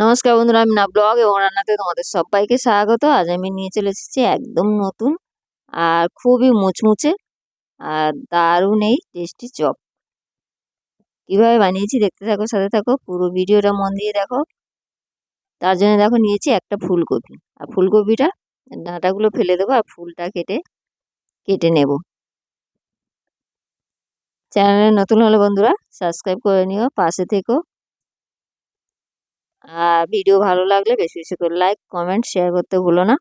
নমস্কার বন্ধুরা, আমি না ব্লগ এবং রান্নাতে তোমাদের সবাইকে স্বাগত। আজ আমি নিয়ে চলে এসেছি একদম নতুন আর খুবই মুচমুচে আর দারুণ এই টেস্টি চপ। কীভাবে বানিয়েছি দেখতে থাকো, সাথে থাকো, পুরো ভিডিওটা মন দিয়ে দেখো। তার জন্য দেখো নিয়েছি একটা ফুলকপি। আর ফুলকপিটা, ডাঁটাগুলো ফেলে দেবো আর ফুলটা কেটে কেটে নেব। চ্যানেলে নতুন হলে বন্ধুরা সাবস্ক্রাইব করে নিও, পাশে থেকো। আর ভিডিও ভালো লাগলে বেশি বেশি করে লাইক কমেন্ট শেয়ার করতে ভুলো না।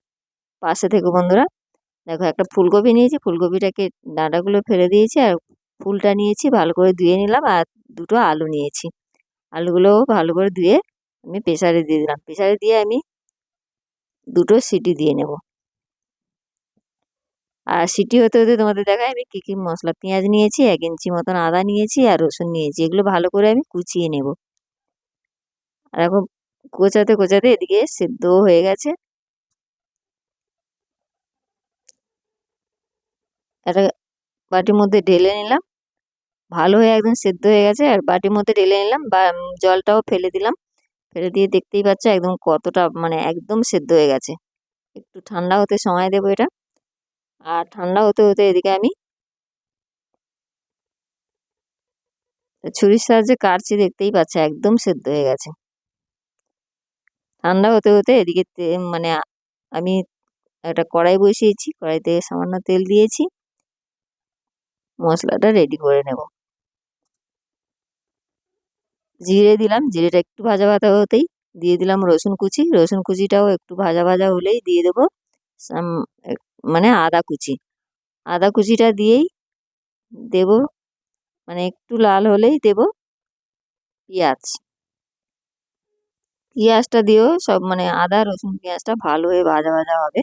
পাশে থেকে বন্ধুরা। দেখো একটা ফুলকপি নিয়েছি, ফুলকপিটাকে ডাঁটাগুলো ফেলে দিয়েছি আর ফুলটা নিয়েছি, ভালো করে ধুয়ে নিলাম আর দুটো আলু নিয়েছি। আলুগুলো ভালো করে ধুয়ে আমি প্রেসারে দিয়ে দিলাম। প্রেসারে দিয়ে আমি দুটো সিটি দিয়ে নেব। আর সিটি হতে হতে তোমাদের দেখায় আমি কী কী মশলা, পেঁয়াজ নিয়েছি, এক ইঞ্চি মতন আদা নিয়েছি আর রসুন নিয়েছি। এগুলো ভালো করে আমি কুচিয়ে নেব। আর এখন কোচাতে কোচাতে এদিকে সেদ্ধ হয়ে গেছে। একটা বাটির মধ্যে ঢেলে নিলাম। ভালো হয়ে একদম সেদ্ধ হয়ে গেছে আর বাটির মধ্যে ঢেলে নিলাম বা জলটাও ফেলে দিলাম। ফেলে দিয়ে দেখতেই পাচ্ছ একদম কতটা মানে একদম সেদ্ধ হয়ে গেছে। একটু ঠান্ডা হতে সময় দেবো এটা। আর ঠান্ডা হতে হতে এদিকে আমি ছুরির সাহায্যে কাটছি দেখতেই পাচ্ছে একদম সেদ্ধ হয়ে গেছে। ঠান্ডা হতে হতে এদিকে মানে আমি একটা কড়াই বসিয়েছি, কড়াইতে সামান্য তেল দিয়েছি। মশলাটা রেডি করে নেব। জিরে দিলাম, জিরেটা একটু ভাজা ভাজা হতেই দিয়ে দিলাম রসুন কুচি। রসুন কুচিটাও একটু ভাজা ভাজা হলেই দিয়ে দেবো। মানে আদা কুচি। আদা কুচিটা দিয়েই দেব মানে একটু লাল হলেই দেব পেঁয়াজ। পেঁয়াজটা দিয়েও সব মানে আদা, রসুন পেঁয়াজটা ভালো হয়ে ভাজা ভাজা হবে।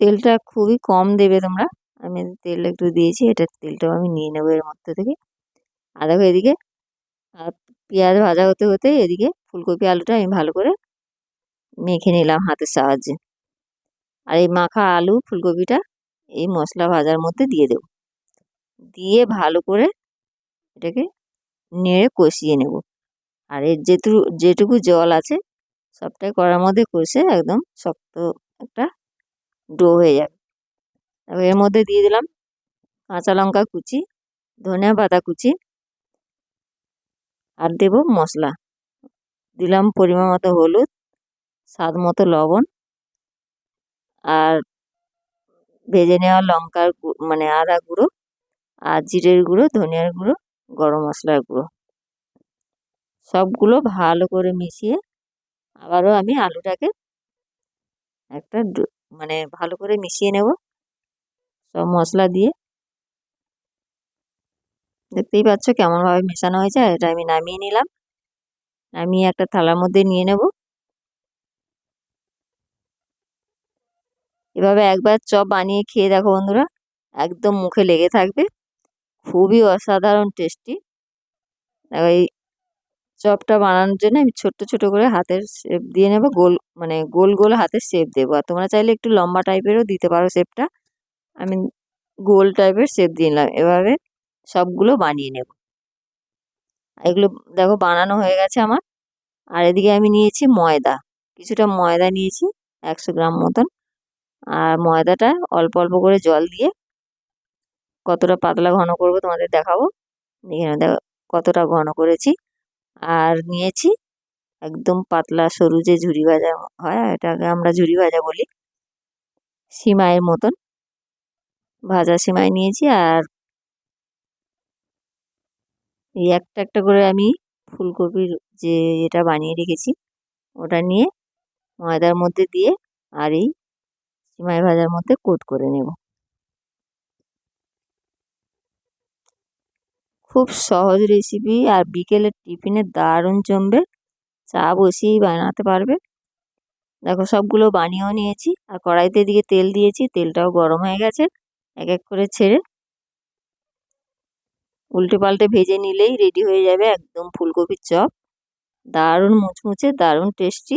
তেলটা খুবই কম দেবে তোমরা। আমি তেল একটু দিয়েছি, এটা তেলটাও আমি নিয়ে নেব এর মধ্যে থেকে। আর দেখো এদিকে পেঁয়াজ ভাজা হতে হতে এদিকে ফুলকপি আলুটা আমি ভালো করে মেখে নিলাম হাতের সাহায্যে। আর এই মাখা আলু, ফুলকপিটা এই মশলা ভাজার মধ্যে দিয়ে দেব। দিয়ে ভালো করে এটাকে নেড়ে কষিয়ে নেব। আর এর যেটুকু যেটুকু জল আছে, সবটাই কড়ার মধ্যে কষে একদম শক্ত একটা ডো হয়ে যাবে। এর মধ্যে দিয়ে দিলাম কাঁচা লঙ্কা কুচি, ধনিয়া পাতা কুচি, আর দেব মশলা। দিলাম পরিমাণ মতো হলুদ, স্বাদ মতো লবণ, আর ভেজে নেওয়া লঙ্কার মানে আদা গুঁড়ো, আর জিরের গুঁড়ো, ধনিয়ার গুঁড়ো গরম মশলার গুঁড়ো। সবগুলো ভালো করে মিশিয়ে আবারও আমি আলুটাকে একটা মানে ভালো করে মিশিয়ে নেব সব মশলা দিয়ে। দেখতেই পাচ্ছ কেমনভাবে মেশানো হয়েছে এটা আমি নামিয়ে নিলাম। নামিয়ে একটা থালার মধ্যে নিয়ে নেব। এভাবে একবার চপ বানিয়ে খেয়ে দেখো বন্ধুরা, একদম মুখে লেগে থাকবে। খুবই অসাধারণ টেস্টি। এই চপটা বানানোর জন্য আমি ছোট্ট ছোট করে হাতের শেপ দিয়ে নেব, গোল মানে গোল গোল হাতের শেপ দেবো। আর তোমরা চাইলে একটু লম্বা টাইপেরও দিতে পারো শেপটা আমি গোল টাইপের শেপ দিয়ে নিলাম। এভাবে সবগুলো বানিয়ে নেব। এগুলো দেখো বানানো হয়ে গেছে আমার। আর এদিকে আমি নিয়েছি ময়দা। কিছুটা ময়দা নিয়েছি, একশো গ্রাম মতন। আর ময়দাটা অল্প অল্প করে জল দিয়ে কতটা পাতলা ঘন করব তোমাদের দেখাবো। এখানে দেখো কতটা ঘন করেছি। আর নিয়েছি একদম পাতলা সরু যে ঝুড়ি ভাজা হয় এটাকে আমরা ঝুড়ি ভাজা বলি। সিমাইয়ের মতন ভাজা সিমাই নিয়েছি, আর এই একটা একটা করে আমি ফুলকপির যে এটা বানিয়ে রেখেছি, ওটা নিয়ে ময়দার মধ্যে দিয়ে আর এই সিমাই ভাজার মধ্যে কোট করে নেব। খুব সহজ রেসিপি আর বিকেলের টিফিনে দারুণ জমবে। চা বসিয়েই বানাতে পারবে। দেখো সবগুলো বানিয়েও নিয়েছি। আর কড়াইতে দিকে তেল দিয়েছি। তেলটাও গরম হয়ে গেছে। এক এক করে ছেড়ে উল্টে পাল্টে ভেজে নিলেই রেডি হয়ে যাবে একদম ফুলকপির চপ। দারুণ মুচমুচে, দারুণ টেস্টি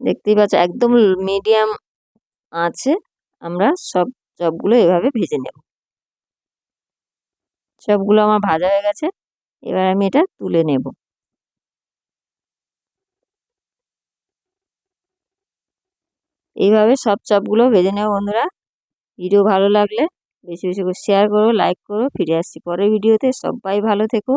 দেখতেই পাচ্ছ, একদম মিডিয়াম আছে, আমরা সব চপগুলো এভাবে ভেজে নেব। চপগুলো আমার ভাজা হয়ে গেছে, এবার আমি এটা তুলে নেব। এইভাবে সব চপগুলো ভেজে নেব বন্ধুরা। ভিডিও ভালো লাগলে বেশি বেশি করে শেয়ার করো লাইক করো, ফিরে আসছি পরের ভিডিওতে। সবাই ভালো থেকো।